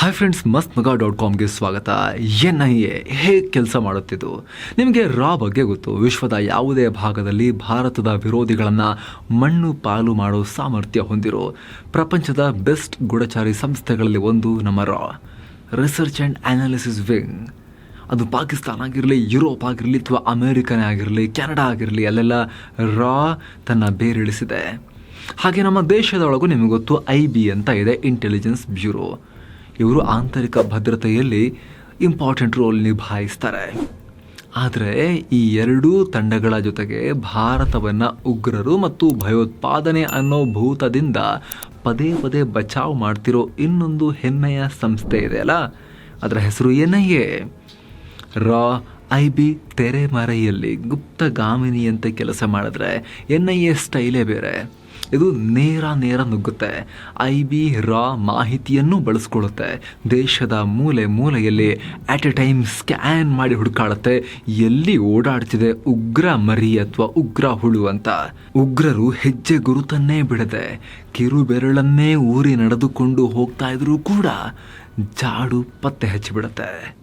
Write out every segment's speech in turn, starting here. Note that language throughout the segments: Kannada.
ಹಾಯ್ ಫ್ರೆಂಡ್ಸ್ ಮಸ್ತ್ ಮಗ ಡಾಟ್ ಕಾಮ್ಗೆ ಸ್ವಾಗತ. ಎನ್ ಐ ಎ ಹೇಗೆ ಕೆಲಸ ಮಾಡುತ್ತಿದ್ದು? ನಿಮಗೆ ರಾ ಬಗ್ಗೆ ಗೊತ್ತು. ವಿಶ್ವದ ಯಾವುದೇ ಭಾಗದಲ್ಲಿ ಭಾರತದ ವಿರೋಧಿಗಳನ್ನು ಮಣ್ಣು ಪಾಲು ಮಾಡೋ ಸಾಮರ್ಥ್ಯ ಹೊಂದಿರೋ ಪ್ರಪಂಚದ ಬೆಸ್ಟ್ ಗೂಢಚಾರಿ ಸಂಸ್ಥೆಗಳಲ್ಲಿ ಒಂದು ನಮ್ಮ ರಾ. ರಿಸರ್ಚ್ ಆ್ಯಂಡ್ ಅನಾಲಿಸಿಸ್ ವಿಂಗ್ ಅದು ಪಾಕಿಸ್ತಾನ ಆಗಿರಲಿ, ಯುರೋಪ್ ಆಗಿರಲಿ, ಅಥವಾ ಅಮೇರಿಕನೇ ಆಗಿರಲಿ, ಕೆನಡಾ ಆಗಿರಲಿ, ಅಲ್ಲೆಲ್ಲ ರಾ ತನ್ನ ಬೇರಿಳಿಸಿದೆ. ಹಾಗೆ ನಮ್ಮ ದೇಶದೊಳಗೂ ನಿಮಗೆ ಗೊತ್ತು, ಐ ಬಿ ಅಂತ ಇದೆ ಇಂಟೆಲಿಜೆನ್ಸ್ ಬ್ಯೂರೋ ಇವರು ಆಂತರಿಕ ಭದ್ರತೆಯಲ್ಲಿ ಇಂಪಾರ್ಟೆಂಟ್ ರೋಲ್ ನಿಭಾಯಿಸ್ತಾರೆ. ಆದರೆ ಈ ಎರಡೂ ತಂಡಗಳ ಜೊತೆಗೆ ಭಾರತವನ್ನು ಉಗ್ರರು ಮತ್ತು ಭಯೋತ್ಪಾದನೆ ಅನ್ನೋ ಭೂತದಿಂದ ಪದೇ ಪದೇ ಬಚಾವ್ ಮಾಡ್ತಿರೋ ಇನ್ನೊಂದು ಹೆಮ್ಮೆಯ ಸಂಸ್ಥೆ ಇದೆ ಅಲ್ಲ? ಅದರ ಹೆಸರು ಎ ರಾ, ಐ ಬಿ ತೆರೆಮರೆಯಲ್ಲಿ ಗುಪ್ತಗಾಮಿನಿಯಂತೆ ಕೆಲಸ ಮಾಡಿದ್ರೆ ಎನ್ ಐ ಎ ಸ್ಟೈಲೇ ಬೇರೆ. ಇದು ನೇರ ನೇರ ನುಗ್ಗುತ್ತೆ. ಐ ಬಿ ರಾ ಮಾಹಿತಿಯನ್ನು ಬಳಸ್ಕೊಳ್ಳುತ್ತೆ. ದೇಶದ ಮೂಲೆ ಮೂಲೆಯಲ್ಲಿ ಆಟ್ ಎ ಟೈಮ್ ಸ್ಕ್ಯಾನ್ ಮಾಡಿ ಹುಡುಕಾಡುತ್ತೆ. ಎಲ್ಲಿ ಓಡಾಡ್ತಿದೆ ಉಗ್ರ ಮರಿ ಅಥವಾ ಉಗ್ರ ಹುಳು ಅಂತ. ಉಗ್ರರು ಹೆಜ್ಜೆ ಗುರುತನ್ನೇ ಬಿಡದೆ ಕಿರು ಬೆರಳನ್ನೇ ಊರಿ ನಡೆದುಕೊಂಡು ಹೋಗ್ತಾ ಇದ್ರೂ ಕೂಡ ಜಾಡು ಪತ್ತೆ ಹಚ್ಚಿಬಿಡುತ್ತೆ.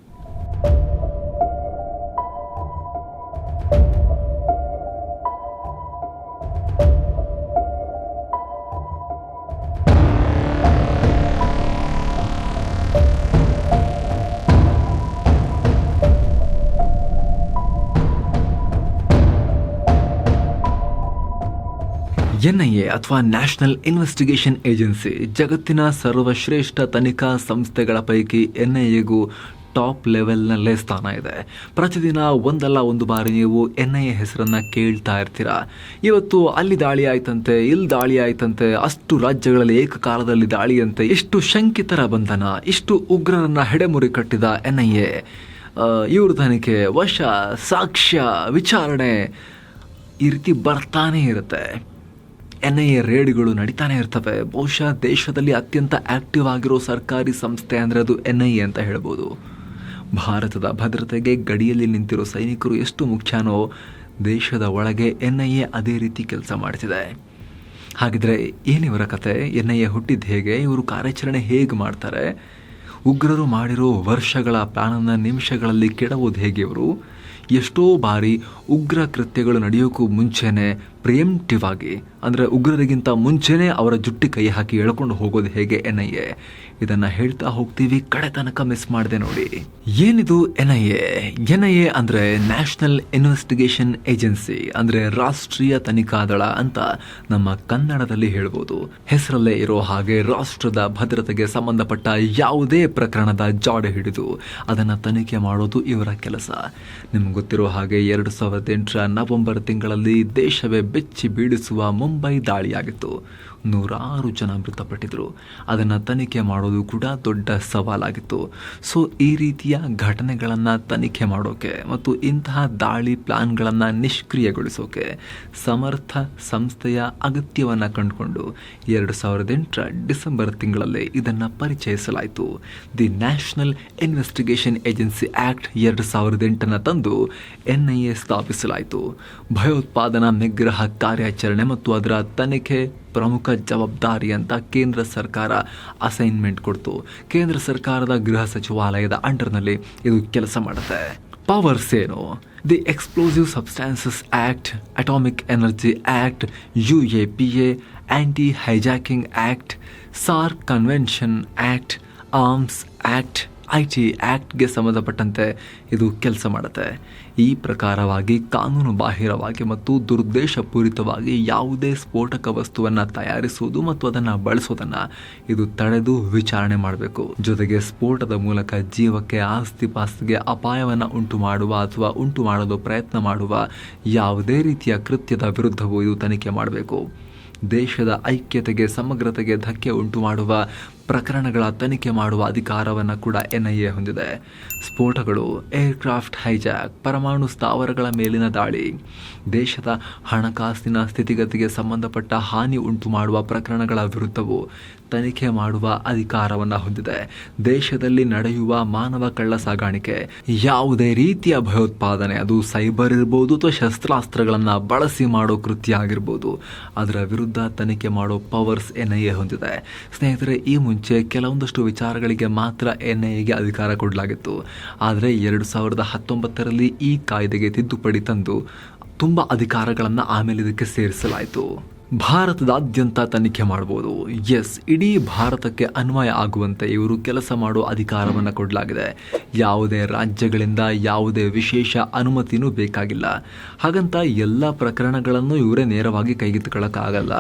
ಎನ್ಐಎ ಅಥವಾ ನ್ಯಾಷನಲ್ ಇನ್ವೆಸ್ಟಿಗೇಷನ್ ಏಜೆನ್ಸಿ ಜಗತ್ತಿನ ಸರ್ವಶ್ರೇಷ್ಠ ತನಿಖಾ ಸಂಸ್ಥೆಗಳ ಪೈಕಿ ಎನ್ಐಎಗೂ ಟಾಪ್ ಲೆವೆಲ್ನಲ್ಲೇ ಸ್ಥಾನ ಇದೆ. ಪ್ರತಿದಿನ ಒಂದಲ್ಲ ಒಂದು ಬಾರಿ ನೀವು ಎನ್ ಐ ಎ ಹೆಸರನ್ನು ಕೇಳ್ತಾ ಇರ್ತೀರಾ. ಇವತ್ತು ಅಲ್ಲಿ ದಾಳಿ ಆಯ್ತಂತೆ, ಇಲ್ಲಿ ದಾಳಿ ಆಯ್ತಂತೆ, ಅಷ್ಟು ರಾಜ್ಯಗಳಲ್ಲಿ ಏಕಕಾಲದಲ್ಲಿ ದಾಳಿಯಂತೆ ಇಷ್ಟು ಶಂಕಿತರ ಬಂಧನ, ಇಷ್ಟು ಉಗ್ರರನ್ನು ಹೆಡೆಮುರಿ ಕಟ್ಟಿದ ಎನ್ ಐ ಎ ಇವ್ರ ತನಿಖೆ ವಶ, ಸಾಕ್ಷ್ಯ, ವಿಚಾರಣೆ ಈ ರೀತಿ ಬರ್ತಾನೇ ಇರುತ್ತೆ. ಎನ್ ಐ ಎ ರೇಡ್ಗಳು ನಡೀತಾನೆ ಇರ್ತವೆ. ಬಹುಶಃ ದೇಶದಲ್ಲಿ ಅತ್ಯಂತ ಆಕ್ಟಿವ್ ಆಗಿರೋ ಸರ್ಕಾರಿ ಸಂಸ್ಥೆ ಅಂದರೆ ಅದು ಎನ್ ಐ ಎ ಅಂತ ಹೇಳ್ಬೋದು. ಭಾರತದ ಭದ್ರತೆಗೆ ಗಡಿಯಲ್ಲಿ ನಿಂತಿರೋ ಸೈನಿಕರು ಎಷ್ಟು ಮುಖ್ಯನೋ ದೇಶದ ಒಳಗೆ ಎನ್ ಐ ಎ ಅದೇ ರೀತಿ ಕೆಲಸ ಮಾಡ್ತಿದೆ. ಹಾಗಿದ್ರೆ ಏನಿವರ ಕತೆ? ಎನ್ ಐ ಎ ಹುಟ್ಟಿದ್ದು ಹೇಗೆ? ಇವರು ಕಾರ್ಯಾಚರಣೆ ಹೇಗೆ ಮಾಡ್ತಾರೆ? ಉಗ್ರರು ಮಾಡಿರೋ ವರ್ಷಗಳ ಪ್ಲಾನನ್ನು ನಿಮಿಷಗಳಲ್ಲಿ ಕೆಡವುದು ಹೇಗೆ ಇವರು? ಎಷ್ಟೋ ಬಾರಿ ಉಗ್ರ ಕೃತ್ಯಗಳು ನಡೆಯೋಕ್ಕೂ ಮುಂಚೆನೆ ಪ್ರಿಯಂಟಿವ್ ಆಗಿ ಅಂದರೆ ಉಗ್ರರಿಗಿಂತ ಮುಂಚೆನೇ ಅವರ ಜುಟ್ಟಿ ಕೈ ಹಾಕಿ ಎಳ್ಕೊಂಡು ಹೋಗೋದು ಹೇಗೆ ಎನ್ ಐ ಎ? ಇದನ್ನು ಹೇಳ್ತಾ ಹೋಗ್ತೀವಿ, ಕಡೆ ತನಕ ಮಿಸ್ ಮಾಡಿದೆ ನೋಡಿ. ಏನಿದು N I A? N I A ಅಂದರೆ ನ್ಯಾಷನಲ್ ಇನ್ವೆಸ್ಟಿಗೇಷನ್ ಏಜೆನ್ಸಿ ಅಂದರೆ ರಾಷ್ಟ್ರೀಯ ತನಿಖಾ ದಳ ಅಂತ ನಮ್ಮ ಕನ್ನಡದಲ್ಲಿ ಹೇಳ್ಬೋದು. ಹೆಸರಲ್ಲೇ ಇರೋ ಹಾಗೆ ರಾಷ್ಟ್ರದ ಭದ್ರತೆಗೆ ಸಂಬಂಧಪಟ್ಟ ಯಾವುದೇ ಪ್ರಕರಣದ ಜಾಡೆ ಹಿಡಿದು ಅದನ್ನು ತನಿಖೆ ಮಾಡೋದು ಇವರ ಕೆಲಸ. ನಿಮ್ಗೆ ಗೊತ್ತಿರೋ ಹಾಗೆ ಎರಡು ಸಾವಿರದ ಎಂಟರ ನವೆಂಬರ್ ತಿಂಗಳಲ್ಲಿ ದೇಶವೇ ಬೆಚ್ಚಿ ಬೀಳಿಸುವ ಮುಂಬೈ ದಾಳಿಯಾಗಿತ್ತು. ನೂರಾರು ಜನ ಮೃತಪಟ್ಟಿದ್ರು. ಅದನ್ನು ತನಿಖೆ ಮಾಡೋದು ಕೂಡ ದೊಡ್ಡ ಸವಾಲಾಗಿತ್ತು. ಸೊ ಈ ರೀತಿಯ ಘಟನೆಗಳನ್ನು ತನಿಖೆ ಮಾಡೋಕೆ ಮತ್ತು ಇಂತಹ ದಾಳಿ ಪ್ಲಾನ್ಗಳನ್ನು ನಿಷ್ಕ್ರಿಯಗೊಳಿಸೋಕೆ ಸಮರ್ಥ ಸಂಸ್ಥೆಯ ಅಗತ್ಯವನ್ನು ಕಂಡುಕೊಂಡು ಎರಡು ಸಾವಿರದ ಎಂಟರ ಡಿಸೆಂಬರ್ ತಿಂಗಳಲ್ಲಿ ಇದನ್ನು ಪರಿಚಯಿಸಲಾಯಿತು. The national investigation agency act ಎರಡು ಸಾವಿರದ ಎಂಟನ್ನು ತಂದು ಎನ್ ಐ ಎ ಸ್ಥಾಪಿಸಲಾಯಿತು. ಭಯೋತ್ಪಾದನಾ ನಿಗ್ರಹ ಕಾರ್ಯಾಚರಣೆ ಮತ್ತು ಅದರ ತನಿಖೆ ಪ್ರಮುಖ ಜವಾಬ್ದಾರಿ ಅಂತ ಕೇಂದ್ರ ಸರ್ಕಾರ ಅಸೈನ್ಮೆಂಟ್ ಕೊಡ್ತು. ಕೇಂದ್ರ ಸರ್ಕಾರದ ಗೃಹ ಸಚಿವಾಲಯದ ಅಂಡರ್ನಲ್ಲಿ ಇದು ಕೆಲಸ ಮಾಡುತ್ತೆ. ಪವರ್ಸ್ ಏನು the explosive substances act atomic energy act U A P A anti hijacking act SAARC convention act arms act I T ಆ್ಯಕ್ಟ್ಗೆ ಸಂಬಂಧಪಟ್ಟಂತೆ ಇದು ಕೆಲಸ ಮಾಡುತ್ತೆ. ಈ ಪ್ರಕಾರವಾಗಿ ಕಾನೂನು ಬಾಹಿರವಾಗಿ ಮತ್ತು ದುರುದ್ದೇಶಪೂರಿತವಾಗಿ ಯಾವುದೇ ಸ್ಫೋಟಕ ವಸ್ತುವನ್ನು ತಯಾರಿಸುವುದು ಮತ್ತು ಅದನ್ನು ಬಳಸೋದನ್ನು ಇದು ತಡೆದು ವಿಚಾರಣೆ ಮಾಡಬೇಕು. ಜೊತೆಗೆ ಸ್ಫೋಟದ ಮೂಲಕ ಜೀವಕ್ಕೆ ಆಸ್ತಿ ಪಾಸ್ತಿಗೆ ಅಪಾಯವನ್ನು ಉಂಟು ಮಾಡುವ ಅಥವಾ ಉಂಟು ಮಾಡಲು ಪ್ರಯತ್ನ ಮಾಡುವ ಯಾವುದೇ ರೀತಿಯ ಕೃತ್ಯದ ವಿರುದ್ಧವೂ ಇದು ತನಿಖೆ ಮಾಡಬೇಕು. ದೇಶದ ಐಕ್ಯತೆಗೆ ಸಮಗ್ರತೆಗೆ ಧಕ್ಕೆ ಉಂಟು ಮಾಡುವ ಪ್ರಕರಣಗಳ ತನಿಖೆ ಮಾಡುವ ಅಧಿಕಾರವನ್ನು ಕೂಡ ಎನ್ಐಎ ಹೊಂದಿದೆ. ಸ್ಫೋಟಗಳು, ಏರ್ಕ್ರಾಫ್ಟ್ ಹೈಜಾಕ್, ಪರಮಾಣು ಸ್ಥಾವರಗಳ ಮೇಲಿನ ದಾಳಿ, ದೇಶದ ಹಣಕಾಸಿನ ಸ್ಥಿತಿಗತಿಗೆ ಸಂಬಂಧಪಟ್ಟ ಹಾನಿ ಉಂಟು ಮಾಡುವ ಪ್ರಕರಣಗಳ ವಿರುದ್ಧವೂ ತನಿಖೆ ಮಾಡುವ ಅಧಿಕಾರವನ್ನು ಹೊಂದಿದೆ. ದೇಶದಲ್ಲಿ ನಡೆಯುವ ಮಾನವ ಕಳ್ಳ ಸಾಗಾಣಿಕೆ ಯಾವುದೇ ರೀತಿಯ ಭಯೋತ್ಪಾದನೆ, ಅದು ಸೈಬರ್ ಇರ್ಬೋದು ಅಥವಾ ಶಸ್ತ್ರಾಸ್ತ್ರಗಳನ್ನು ಬಳಸಿ ಮಾಡೋ ಕೃತ್ಯ ಆಗಿರ್ಬೋದು, ಅದರ ವಿರುದ್ಧ ತನಿಖೆ ಮಾಡೋ ಪವರ್ಸ್ ಎನ್ ಐ ಎ ಹೊಂದಿದೆ. ಸ್ನೇಹಿತರೆ, ಈ ಮುಂಚೆ ಕೆಲವೊಂದಷ್ಟು ವಿಚಾರಗಳಿಗೆ ಮಾತ್ರ ಎನ್ ಐ ಎಗೆ ಅಧಿಕಾರ ಕೊಡಲಾಗಿತ್ತು. ಆದರೆ ಎರಡು ಸಾವಿರದ ಹತ್ತೊಂಬತ್ತರಲ್ಲಿ ಈ ಕಾಯ್ದೆಗೆ ತಿದ್ದುಪಡಿ ತಂದು ತುಂಬ ಅಧಿಕಾರಗಳನ್ನು ಆಮೇಲೆ ಇದಕ್ಕೆ ಸೇರಿಸಲಾಯಿತು. ಭಾರತದಾದ್ಯಂತ ತನಿಖೆ ಮಾಡಬಹುದು ಎಸ್ ಇಡೀ ಭಾರತಕ್ಕೆ ಅನ್ವಯ ಆಗುವಂತೆ ಇವರು ಕೆಲಸ ಮಾಡುವ ಅಧಿಕಾರವನ್ನು ಕೊಡಲಾಗಿದೆ. ಯಾವುದೇ ರಾಜ್ಯಗಳಿಂದ ಯಾವುದೇ ವಿಶೇಷ ಅನುಮತಿನೂ ಬೇಕಾಗಿಲ್ಲ. ಹಾಗಂತ ಎಲ್ಲ ಪ್ರಕರಣಗಳನ್ನು ಇವರೇ ನೇರವಾಗಿ ಕೈಗೆತ್ತಿಕೊಳ್ಳೋಕ್ಕಾಗಲ್ಲ.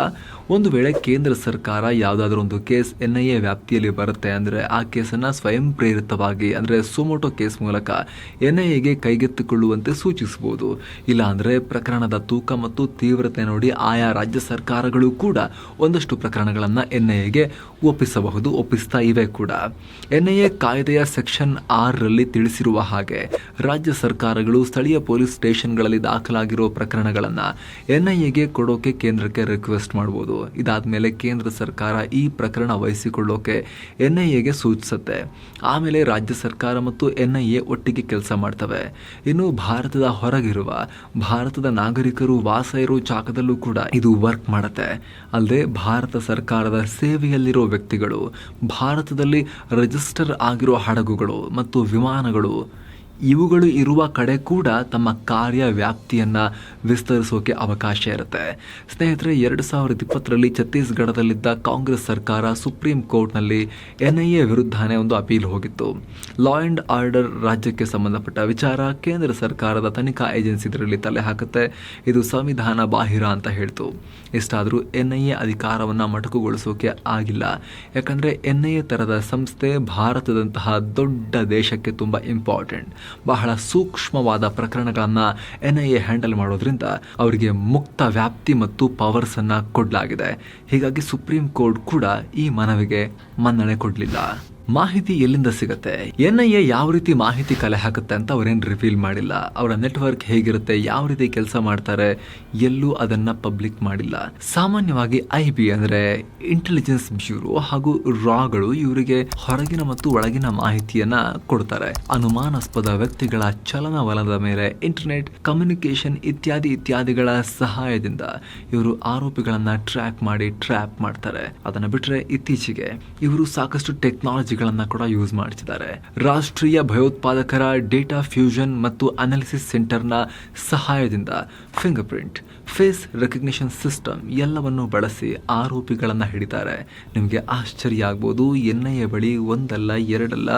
ಒಂದು ವೇಳೆ ಕೇಂದ್ರ ಸರ್ಕಾರ ಯಾವುದಾದ್ರೂ ಒಂದು ಕೇಸ್ ಎನ್ ಐ ಎ ವ್ಯಾಪ್ತಿಯಲ್ಲಿ ಬರುತ್ತೆ ಅಂದರೆ ಆ ಕೇಸನ್ನು ಸ್ವಯಂ ಪ್ರೇರಿತವಾಗಿ ಅಂದರೆ ಸುಮೋಟೋ ಕೇಸ್ ಮೂಲಕ ಎನ್ ಐ ಎಗೆ ಕೈಗೆತ್ತಿಕೊಳ್ಳುವಂತೆ ಸೂಚಿಸಬಹುದು. ಇಲ್ಲಾಂದರೆ ಪ್ರಕರಣದ ತೂಕ ಮತ್ತು ತೀವ್ರತೆ ನೋಡಿ ಆಯಾ ರಾಜ್ಯ ಸರ್ಕಾರಗಳು ಕೂಡ ಒಂದಷ್ಟು ಪ್ರಕರಣಗಳನ್ನು ಎನ್ ಐ ಎಗೆ ಒಪ್ಪಿಸಬಹುದು, ಒಪ್ಪಿಸ್ತಾ ಇವೆ ಕೂಡ. ಎನ್ ಐ ಎ ಕಾಯ್ದೆಯ ಸೆಕ್ಷನ್ ಆರರಲ್ಲಿ ತಿಳಿಸಿರುವ ಹಾಗೆ ರಾಜ್ಯ ಸರ್ಕಾರಗಳು ಸ್ಥಳೀಯ ಪೊಲೀಸ್ ಸ್ಟೇಷನ್ಗಳಲ್ಲಿ ದಾಖಲಾಗಿರುವ ಪ್ರಕರಣಗಳನ್ನು ಎನ್ ಐ ಎಗೆ ಕೊಡೋಕೆ ಕೇಂದ್ರಕ್ಕೆ ರಿಕ್ವೆಸ್ಟ್ ಮಾಡ್ಬೋದು. ಇದಾದ್ಮೇಲೆ ಕೇಂದ್ರ ಸರ್ಕಾರ ಈ ಪ್ರಕರಣ ವಹಿಸಿಕೊಳ್ಳೋಕೆ ಎನ್ ಐ ಎಗೆ ಸೂಚಿಸುತ್ತೆ. ಆಮೇಲೆ ರಾಜ್ಯ ಸರ್ಕಾರ ಮತ್ತು ಎನ್ ಐ ಎ ಒಟ್ಟಿಗೆ ಕೆಲಸ ಮಾಡ್ತವೆ. ಇನ್ನು ಭಾರತದ ಹೊರಗಿರುವ ಭಾರತದ ನಾಗರಿಕರು ವಾಸ ಇರೋ ಜಾಗದಲ್ಲೂ ಕೂಡ ಇದು ವರ್ಕ್ ಮಾಡುತ್ತೆ. ಅಲ್ಲದೆ ಭಾರತ ಸರ್ಕಾರದ ಸೇವೆಯಲ್ಲಿರೋ ವ್ಯಕ್ತಿಗಳು, ಭಾರತದಲ್ಲಿ ರಿಜಿಸ್ಟರ್ ಆಗಿರೋ ಹಡಗುಗಳು ಮತ್ತು ವಿಮಾನಗಳು ಇವುಗಳು ಇರುವ ಕಡೆ ಕೂಡ ತಮ್ಮ ಕಾರ್ಯ ವ್ಯಾಪ್ತಿಯನ್ನು ವಿಸ್ತರಿಸೋಕೆ ಅವಕಾಶ ಇರುತ್ತೆ. ಸ್ನೇಹಿತರೆ, ಎರಡು ಸಾವಿರದ ಇಪ್ಪತ್ತರಲ್ಲಿ ಛತ್ತೀಸ್ಗಢದಲ್ಲಿದ್ದ ಕಾಂಗ್ರೆಸ್ ಸರ್ಕಾರ ಸುಪ್ರೀಂ ಕೋರ್ಟ್ನಲ್ಲಿ ಎನ್ ಐ ಎ ವಿರುದ್ಧನೇ ಒಂದು ಅಪೀಲ್ ಹೋಗಿತ್ತು. ಲಾ ಆ್ಯಂಡ್ ಆರ್ಡರ್ ರಾಜ್ಯಕ್ಕೆ ಸಂಬಂಧಪಟ್ಟ ವಿಚಾರ ಕೇಂದ್ರ ಸರ್ಕಾರದ ತನಿಖಾ ಏಜೆನ್ಸಿ ಇದರಲ್ಲಿ ತಲೆ ಹಾಕುತ್ತೆ. ಇದು ಸಂವಿಧಾನ ಬಾಹಿರ ಅಂತ ಹೇಳ್ತು. ಇಷ್ಟಾದರೂ ಎನ್ ಐ ಎ ಅಧಿಕಾರವನ್ನು ಮಟಕುಗೊಳಿಸೋಕೆ ಆಗಿಲ್ಲ. ಯಾಕಂದರೆ ಎನ್ ಐ ಎ ಥರದ ಸಂಸ್ಥೆ ಭಾರತದಂತಹ ದೊಡ್ಡ ದೇಶಕ್ಕೆ ತುಂಬ ಇಂಪಾರ್ಟೆಂಟ್ ಬಹಳ ಸೂಕ್ಷ್ಮವಾದ ಪ್ರಕರಣಗಳನ್ನು ಎನ್ ಐ ಎ ಹ್ಯಾಂಡಲ್ ಮಾಡೋದ್ರಿಂದ ಅವರಿಗೆ ಮುಕ್ತ ವ್ಯಾಪ್ತಿ ಮತ್ತು ಪವರ್ಸನ್ನು ಕೊಡಲಾಗಿದೆ. ಹೀಗಾಗಿ ಸುಪ್ರೀಂ ಕೋರ್ಟ್ ಕೂಡ ಈ ಮನವಿಗೆ ಮನ್ನಣೆ ಕೊಡಲಿಲ್ಲ. ಮಾಹಿತಿ ಎಲ್ಲಿಂದ ಸಿಗುತ್ತೆ? ಎನ್ ಐ ಎ ಯಾವ ರೀತಿ ಮಾಹಿತಿ ಕಲೆ ಹಾಕುತ್ತೆ ಅಂತ ಅವರೇನು ರಿವೀಲ್ ಮಾಡಿಲ್ಲ. ಅವರ ನೆಟ್ವರ್ಕ್ ಹೇಗಿರುತ್ತೆ? ಯಾವ ರೀತಿ ಕೆಲಸ ಮಾಡ್ತಾರೆ? ಎಲ್ಲೂ ಅದನ್ನ ಪಬ್ಲಿಕ್ ಮಾಡಿಲ್ಲ. ಸಾಮಾನ್ಯವಾಗಿ ಐ ಬಿ ಅಂದ್ರೆ ಇಂಟೆಲಿಜೆನ್ಸ್ ಬ್ಯೂರೋ ಹಾಗೂ ರಾಗಳು ಇವರಿಗೆ ಹೊರಗಿನ ಮತ್ತು ಒಳಗಿನ ಮಾಹಿತಿಯನ್ನ ಕೊಡ್ತಾರೆ. ಅನುಮಾನಾಸ್ಪದ ವ್ಯಕ್ತಿಗಳ ಚಲನವಲನದ ಮೇಲೆ ಇಂಟರ್ನೆಟ್ ಕಮ್ಯುನಿಕೇಶನ್ ಇತ್ಯಾದಿ ಇತ್ಯಾದಿಗಳ ಸಹಾಯದಿಂದ ಇವರು ಆರೋಪಿಗಳನ್ನ ಟ್ರ್ಯಾಕ್ ಮಾಡಿ ಟ್ರ್ಯಾಪ್ ಮಾಡ್ತಾರೆ. ಅದನ್ನ ಬಿಟ್ರೆ ಇತ್ತೀಚೆಗೆ ಇವರು ಸಾಕಷ್ಟು ಟೆಕ್ನಾಲಜಿಗಳನ್ನ ಕೂಡ ಯೂಸ್ ಮಾಡ್ತಿದ್ದಾರೆ. ರಾಷ್ಟ್ರೀಯ ಭಯೋತ್ಪಾದಕರ ಡೇಟಾ ಫ್ಯೂಷನ್ ಮತ್ತು ಅನಾಲಿಸಿಸ್ ಸೆಂಟರ್ನ ಸಹಾಯದಿಂದ finger print face recognition system ಎಲ್ಲವನ್ನು ಬಳಸಿ ಆರೋಪಿಗಳನ್ನು ಹಿಡಿತಾರೆ. ನಿಮಗೆ ಆಶ್ಚರ್ಯ ಆಗ್ಬೋದು. ಎನ್ ಐ ಎ ಬಳಿ ಒಂದಲ್ಲ, ಎರಡಲ್ಲ,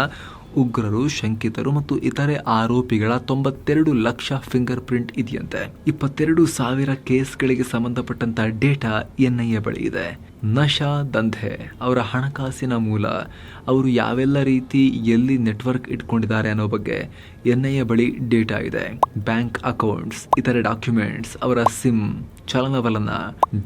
ಉಗ್ರರು, ಶಂಕಿತರು ಮತ್ತು ಇತರೆ ಆರೋಪಿಗಳ ತೊಂಬತ್ತೆರಡು ಲಕ್ಷ ಫಿಂಗರ್ ಪ್ರಿಂಟ್ ಇದೆಯಂತೆ. ಇಪ್ಪತ್ತೆರಡು ಸಾವಿರ ಕೇಸ್ಗಳಿಗೆ ಸಂಬಂಧಪಟ್ಟಂತಹ ಡೇಟಾ ಎನ್ ಐ ಎ ಬಳಿ ಇದೆ. ನಶಾ ದಂಧೆ, ಅವರ ಹಣಕಾಸಿನ ಮೂಲ ಅವರು ಯಾವೆಲ್ಲ ರೀತಿ ಎಲ್ಲಿ ನೆಟ್ವರ್ಕ್ ಇಟ್ಕೊಂಡಿದ್ದಾರೆ ಅನ್ನೋ ಬಗ್ಗೆ ಎನ್ ಐ ಎ ಬಳಿ ಡೇಟಾ ಇದೆ. ಬ್ಯಾಂಕ್ ಅಕೌಂಟ್ಸ್, ಇತರೆ ಡಾಕ್ಯುಮೆಂಟ್ಸ್, ಅವರ ಸಿಮ್, ಚಲನವಲನ,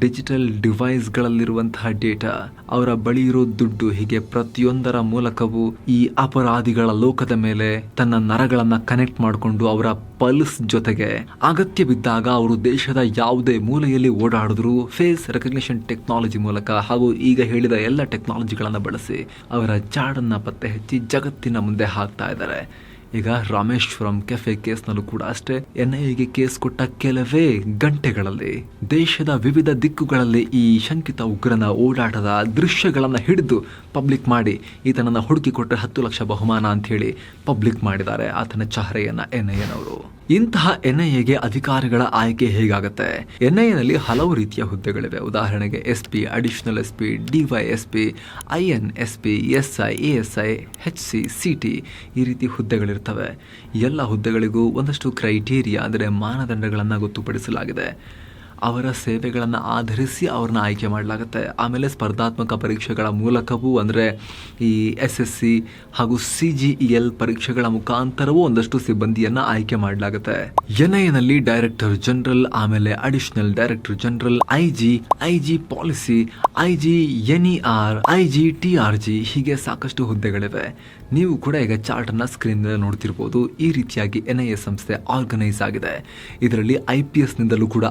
ಡಿಜಿಟಲ್ ಡಿವೈಸ್ಗಳಲ್ಲಿರುವಂತಹ ಡೇಟಾ, ಅವರ ಬಳಿ ಇರೋ ದುಡ್ಡು ಹೀಗೆ ಪ್ರತಿಯೊಂದರ ಮೂಲಕವೂ ಈ ಅಪರಾಧಿಗಳ ಲೋಕದ ಮೇಲೆ ತನ್ನ ನರಗಳನ್ನ ಕನೆಕ್ಟ್ ಮಾಡಿಕೊಂಡು ಅವರ ಪಲ್ಸ್ ಜೊತೆಗೆ ಅಗತ್ಯ ಬಿದ್ದಾಗ ಅವರು ದೇಶದ ಯಾವುದೇ ಮೂಲೆಯಲ್ಲಿ ಓಡಾಡಿದ್ರು ಫೇಸ್ ರೆಕಗ್ನಿಷನ್ ಟೆಕ್ನಾಲಜಿ ಮೂಲಕ ಹಾಗೂ ಈಗ ಹೇಳಿದ ಎಲ್ಲ ಟೆಕ್ನಾಲಜಿಗಳನ್ನು ಬಳಸಿ ಅವರ ಜಾಡನ್ನ ಪತ್ತೆ ಹಚ್ಚಿ ಜಗತ್ತಿನ ಮುಂದೆ ಹಾಕ್ತಾ ಇದ್ದಾರೆ. ಈಗ ರಾಮೇಶ್ವರಂ ಕೆಫೆ ಕೇಸ್ನಲ್ಲೂ ಕೂಡ ಅಷ್ಟೇ, ಎನ್ಐಎಗೆ ಕೇಸ್ ಕೊಟ್ಟ ಕೆಲವೇ ಗಂಟೆಗಳಲ್ಲಿ, ದೇಶದ ವಿವಿಧ ದಿಕ್ಕುಗಳಲ್ಲಿ ಈ ಶಂಕಿತ ಉಗ್ರನ ಓಡಾಟದ ದೃಶ್ಯಗಳನ್ನು ಹಿಡಿದು ಪಬ್ಲಿಕ್ ಮಾಡಿ, ಈತನನ್ನ ಹುಡುಕಿ ಕೊಟ್ಟರೆ ಹತ್ತು ಲಕ್ಷ ಬಹುಮಾನ ಅಂತ ಹೇಳಿ ಪಬ್ಲಿಕ್ ಮಾಡಿದ್ದಾರೆ ಆತನ ಚಹರೆಯನ್ನ ಎನ್ಐಎನವರು. ಇಂತಹ ಎನ್ ಐ ಎಗೆ ಅಧಿಕಾರಿಗಳ ಆಯ್ಕೆ ಹೇಗಾಗುತ್ತೆ? ಎನ್ ಐ ಎನಲ್ಲಿ ಹಲವು ರೀತಿಯ ಹುದ್ದೆಗಳಿವೆ. ಉದಾಹರಣೆಗೆ S P additional S P DY S P I N S P S I A S I H C C T ಈ ರೀತಿ ಹುದ್ದೆಗಳಿರ್ತವೆ. ಎಲ್ಲ ಹುದ್ದೆಗಳಿಗೂ ಒಂದಷ್ಟು ಕ್ರೈಟೀರಿಯಾ, ಅಂದರೆ ಮಾನದಂಡಗಳನ್ನು ಗೊತ್ತುಪಡಿಸಲಾಗಿದೆ. ಅವರ ಸೇವೆಗಳನ್ನು ಆಧರಿಸಿ ಅವ್ರನ್ನ ಆಯ್ಕೆ ಮಾಡಲಾಗುತ್ತೆ. ಆಮೇಲೆ ಸ್ಪರ್ಧಾತ್ಮಕ ಪರೀಕ್ಷೆಗಳ ಮೂಲಕವೂ ಅಂದರೆ ಈ ಎಸ್ ಎಸ್ ಸಿ ಹಾಗೂ ಸಿ ಜಿ ಇ ಎಲ್ ಪರೀಕ್ಷೆಗಳ ಮುಖಾಂತರವೂ ಒಂದಷ್ಟು ಸಿಬ್ಬಂದಿಯನ್ನು ಆಯ್ಕೆ ಮಾಡಲಾಗುತ್ತೆ. ಎನ್ ಐನಲ್ಲಿ ಡೈರೆಕ್ಟರ್ ಜನರಲ್ ಆಮೇಲೆ additional director general I G I G policy I G N E R I G T R G ಹೀಗೆ ಸಾಕಷ್ಟು ಹುದ್ದೆಗಳಿವೆ. ನೀವು ಕೂಡ ಈಗ ಚಾರ್ಟ್ ಅನ್ನ ಸ್ಕ್ರೀನ್ ಮೇಲೆ ನೋಡ್ತಿರ್ಬೋದು. ಈ ರೀತಿಯಾಗಿ ಎನ್ ಐ ಸಂಸ್ಥೆ ಆರ್ಗನೈಸ್ ಆಗಿದೆ. ಇದರಲ್ಲಿ ಐ ಪಿ ಎಸ್ ನಿಂದಲೂ ಕೂಡ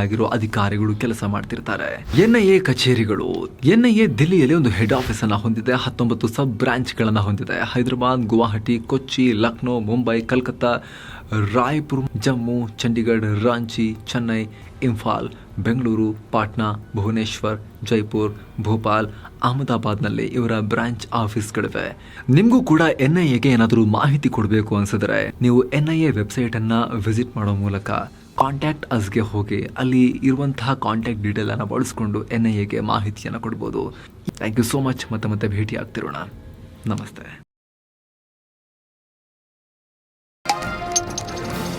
ಆಯ್ಕೆಯಾಗಿರೋ ಅಧಿಕಾರಿಗಳು ಕೆಲಸ ಮಾಡ್ತಿರ್ತಾರೆ. ಎನ್ ಐ ಎ ಕಚೇರಿಗಳು, ಎನ್ ಐ ಎ ದಿಲ್ಲಿಯಲ್ಲಿ ಒಂದು ಹೆಡ್ ಆಫೀಸ್ ಅನ್ನ ಹೊಂದಿದೆ. ಹತ್ತೊಂಬತ್ತು ಸಬ್ ಬ್ರಾಂಚ್ ಗಳನ್ನ ಹೊಂದಿದೆ. ಹೈದರಾಬಾದ್, ಗುವಾಹಟಿ, ಕೊಚ್ಚಿ, ಲಕ್ನೋ, ಮುಂಬೈ, ಕಲ್ಕತ್ತಾ, ರಾಯ್ಪುರ್, ಜಮ್ಮು, ಚಂಡೀಗಢ, ರಾಂಚಿ, ಚೆನ್ನೈ, ಇಂಫಾಲ್, ಬೆಂಗಳೂರು, ಪಾಟ್ನಾ, ಭುವನೇಶ್ವರ್, ಜೈಪುರ್, ಭೋಪಾಲ್, ಅಹಮದಾಬಾದ್ನಲ್ಲಿ ಇವರ ಬ್ರಾಂಚ್ ಆಫೀಸ್ಗಳಿವೆ ನಿಮಗೂ ಕೂಡ ಎನ್ ಐ ಎಗೆ ಏನಾದರೂ ಮಾಹಿತಿ ಕೊಡಬೇಕು ಅನ್ಸಿದ್ರೆ ನೀವು ಎನ್ ಐ ಎ ವೆಬ್ಸೈಟನ್ನು ವಿಸಿಟ್ ಮಾಡೋ ಮೂಲಕ ಕಾಂಟ್ಯಾಕ್ಟ್ ಅಸ್ಗೆ ಹೋಗಿ ಅಲ್ಲಿ ಇರುವಂತಹ ಕಾಂಟ್ಯಾಕ್ಟ್ ಡೀಟೇಲನ್ನು ಬಳಸ್ಕೊಂಡು ಎನ್ ಐ ಎಗೆ ಮಾಹಿತಿಯನ್ನು ಕೊಡ್ಬೋದು. ಥ್ಯಾಂಕ್ ಯು ಸೋ ಮಚ್ ಮತ್ತೆ ಮತ್ತೆ ಭೇಟಿ ಆಗ್ತಿರೋಣ ನಮಸ್ತೆ.